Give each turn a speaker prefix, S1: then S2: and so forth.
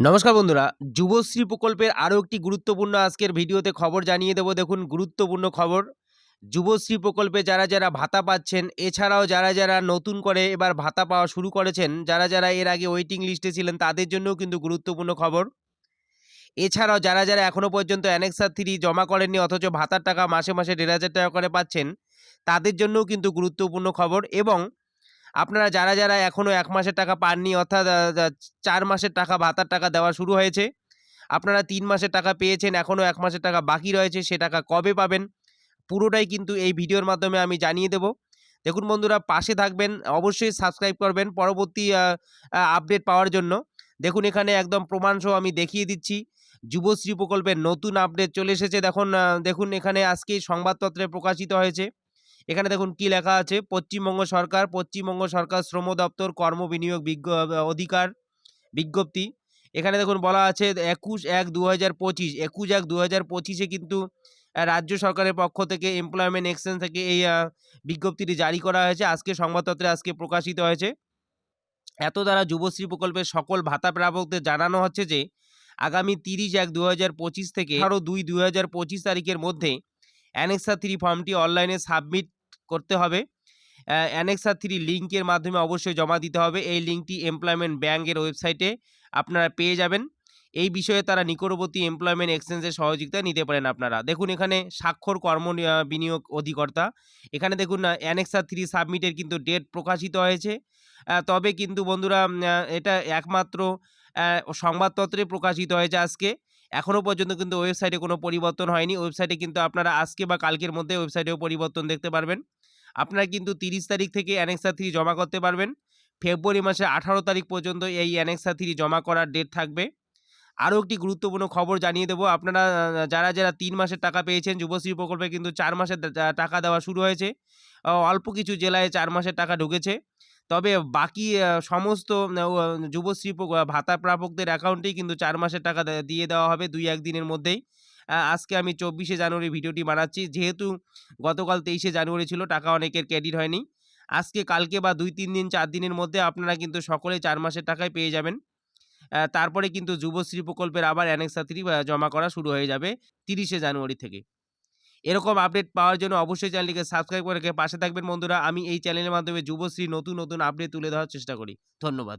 S1: নমস্কার বন্ধুরা, যুবশ্রী প্রকল্পের আরও একটি গুরুত্বপূর্ণ আজকের ভিডিওতে খবর জানিয়ে দেবো। দেখুন, গুরুত্বপূর্ণ খবর। যুবশ্রী প্রকল্পে যারা যারা ভাতা পাচ্ছেন, এছাড়াও যারা যারা নতুন করে এবার ভাতা পাওয়া শুরু করেছেন, যারা যারা এর আগে ওয়েটিং লিস্টে ছিলেন, তাদের জন্যও কিন্তু গুরুত্বপূর্ণ খবর। এছাড়াও যারা যারা এখনও পর্যন্ত অ্যানেক্সার থ্রি জমা করেননি, অথচ ভাতার টাকা মাসে মাসে দেড় হাজার টাকা করে পাচ্ছেন, তাদের জন্যও কিন্তু গুরুত্বপূর্ণ খবর। এবং আপনারা যারা যারা এখনও এক মাসের টাকা পাননি অর্থাৎ চার মাসের টাকা, ভাতার টাকা দেওয়া শুরু হয়েছে, আপনারা তিন মাসের টাকা পেয়েছেন এখনও এক মাসের টাকা বাকি রয়েছে, সে টাকা কবে পাবেন? পুরোটাই কিন্তু এই ভিডিওর মাধ্যমে আমি জানিয়ে দেব। দেখুন বন্ধুরা, পাশে থাকবেন, অবশ্যই সাবস্ক্রাইব করবেন পরবর্তী আপডেট পাওয়ার জন্য। দেখুন এখানে একদম প্রমাণসহ আমি দেখিয়ে দিচ্ছি, যুবশ্রী প্রকল্পের নতুন আপডেট চলে এসেছে। দেখুন দেখুন এখানে আজকেই সংবাদপত্রে প্রকাশিত হয়েছে। এখানে দেখুন কি লেখা আছে? পশ্চিমবঙ্গ সরকার পশ্চিমবঙ্গ সরকার শ্রম দপ্তর কর্ম বিনিয়োগ বিজ্ঞ, অধিকার বিজ্ঞপ্তি। এখানে দেখুন বলা আছে একুশ এক দু হাজার পঁচিশ। একুশ এক দু হাজার পঁচিশে কিন্তু রাজ্য সরকারের পক্ষ থেকে এমপ্লয়মেন্ট এক্সচেঞ্জ থেকে এই বিজ্ঞপ্তিটি জারি করা হয়েছে। আজকে সংবাদপত্রে আজকে প্রকাশিত হয়েছে। এত দ্বারা যুবশ্রী প্রকল্পের সকল ভাতা প্রাপকদের জানানো হচ্ছে যে, আগামী তিরিশ এক দু পঁচিশ থেকে আরও দুই দু হাজার পঁচিশ তারিখের মধ্যে অ্যানেক্সা থ্রি ফর্মটি অনলাইনে সাবমিট করতে হবে। অ্যানেক্সা থ্রি লিঙ্কের মাধ্যমে অবশ্যই জমা দিতে হবে। এই লিঙ্কটি এমপ্লয়মেন্ট ব্যাঙ্কের ওয়েবসাইটে আপনারা পেয়ে যাবেন। এই বিষয়ে তারা নিকটবর্তী এমপ্লয়মেন্ট এক্সচেঞ্জের সহযোগিতা নিতে পারেন আপনারা। দেখুন, এখানে স্বাক্ষর কর্ম বিনিয়োগ অধিকর্তা। এখানে দেখুন অ্যানেক্সা থ্রি সাবমিটের কিন্তু ডেট প্রকাশিত হয়েছে। তবে কিন্তু বন্ধুরা এটা একমাত্র সংবাদপত্রে প্রকাশিত হয়েছে আজকে। এখনও পর্যন্ত কিন্তু ওয়েবসাইটে কোনো পরিবর্তন হয়নি। ওয়েবসাইটে কিন্তু আপনারা আজকে বা কালকের মধ্যে ওয়েবসাইটেও পরিবর্তন দেখতে পারবেন। আপনারা কিন্তু তিরিশ তারিখ থেকে অ্যানেক্সা থ্রি জমা করতে পারবেন। ফেব্রুয়ারি মাসের আঠারো তারিখ পর্যন্ত এই অ্যানেক্সা থ্রি জমা করার ডেট থাকবে। আরও একটি গুরুত্বপূর্ণ খবর জানিয়ে দেবো। আপনারা, যারা যারা তিন মাসের টাকা পেয়েছেন, যুবশ্রী প্রকল্পে কিন্তু চার মাসের টাকা দেওয়া শুরু হয়েছে। অল্প কিছু জেলায় চার মাসের টাকা ঢুকেছে। তবে বাকি সমস্ত যুবশ্রী ভাতা প্রাপকদের অ্যাকাউন্টেই কিন্তু চার মাসের টাকা দিয়ে দেওয়া হবে দুই একদিনের মধ্যেই। আজকে আমি চব্বিশে জানুয়ারি ভিডিওটি বানাচ্ছি। যেহেতু গতকাল তেইশে জানুয়ারি ছিল, টাকা অনেকের ক্রেডিট হয়নি। আজকে, কালকে বা দুই তিন দিন, চার দিনের মধ্যে আপনারা কিন্তু সকলে চার মাসের টাকায় পেয়ে যাবেন। তারপরে কিন্তু যুবশ্রী প্রকল্পের আবার অ্যানেক্সা থ্রি জমা করা শুরু হয়ে যাবে তিরিশে জানুয়ারি থেকে। এরকম আপডেট পাওয়ার জন্য অবশ্যই চ্যানেলটিকে সাবস্ক্রাইব করে পাশে থাকবেন বন্ধুরা। আমি এই চ্যানেলের মাধ্যমে যুবশ্রী নতুন নতুন আপডেট তুলে ধরার চেষ্টা করি। ধন্যবাদ।